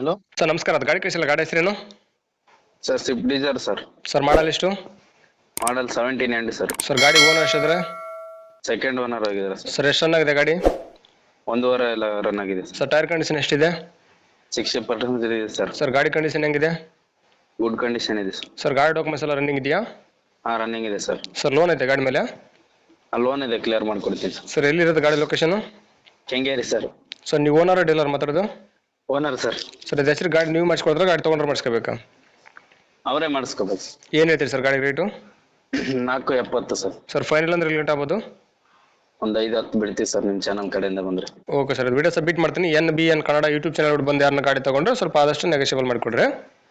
Hello? Sir ನಮಸ್ಕಾರ. ಅದು ಗಾಡಿ ಕಳಿಸಿಲ್ಲ. ಗಾಡಿ ಹೆಸರೇನು? Sir Swift Dzire sir. Sir model ಎಷ್ಟು? Model seventeen end sir. Sir ಗಾಡಿ ಓನರ್ ಎಷ್ಟಿದ್ರೆ ಸೆಕೆಂಡ್ ಓನರ್ ಆಗಿದ್ದಾರೆ ಸರ್. ಸರ್ ಎಷ್ಟು ರನ್ ಆಗಿದೆ ಗಾಡಿ? ಒಂದೂವರೆ ಎಲ್ಲ ರನ್ ಆಗಿದೆ ಸರ್. ಸರ್ ಟೈರ್ ಕಂಡೀಷನ್ ಎಷ್ಟಿದೆ? ಸಿಕ್ಸ್ಟಿ ಪರ್ಸೆಂಟ್ ಇದೆ ಸರ್. ಸರ್ ಗಾಡಿ ಕಂಡೀಷನ್ ಹೆಂಗಿದೆ? ಗುಡ್ ಕಂಡೀಷನ್ ಇದೆ ಸರ್. ಸರ್ ಗಾಡಿ ಡಾಕ್ಯುಮೆಂಟ್ಸ್ ಎಲ್ಲ ರನ್ನಿಂಗ್ ಇದೆಯಾ? ಹಾಂ ರನ್ನಿಂಗ್ ಇದೆ ಸರ್. ಸರ್ ಲೋನ್ ಐತೆ ಗಾಡಿ ಮೇಲೆ? ಲೋನ್ ಇದೆ ಕ್ಲಿಯರ್ ಮಾಡ್ಕೊಡ್ತೀನಿ ಸರ್. ಸರ್ ಎಲ್ಲಿರೋದು ಗಾಡಿ ಲೊಕೇಶನ್ ಕೆಂಗೇರಿ ಸರ್. ಸರ್ ನೀವು ಓನರ್ ಡೀಲರ್ ಮಾತಾಡೋದು? ಓನರ್ ಸರ್ ಸರ್ ಹೆಸರು ಗಾಡಿ ನೀವು ಮಾಡಿಸ್ಕೊಡ್ತಾರೆ ಗಾಡಿ ತೊಗೊಂಡ್ರೆ ಮಾಡಿಸ್ಕೋಬೇಕಾ? ಅವರೇ ಮಾಡಿಸ್ಕೋಬೇಕು. ಏನು ಹೇಳ್ತೀರಿ ಸರ್ ಗಾಡಿ ರೇಟು ನಾಲ್ಕು ಎಪ್ಪತ್ತು ಸರ್ ಸರ್ ಫೈನಲ್ ಅಂದ್ರೆ ಲೇಟ್ ಆಗ್ಬೋದು? ಒಂದ್ ಐದು ಹತ್ತು ಬಿಡ್ತೀವಿ ಸರ್ ನಿಮ್ಮ ಚಾನಲ್ ಕಡೆಯಿಂದ ಬಂದ್ರೆ. ಓಕೆ ಸರ್ ವಿಡಿಯೋ ಸಬ್ಮಿಟ್ ಮಾಡ್ತೀನಿ. N B N Kannada YouTube channel ಬಂದು ಯಾರನ್ನ ಗಾಡಿ ತೊಗೊಂಡ್ರೆ ಸ್ವಲ್ಪ ಆದಷ್ಟು ನೆಗೋಷಿಯಬಲ್ ಮಾಡಿಕೊಡ್ರಿ.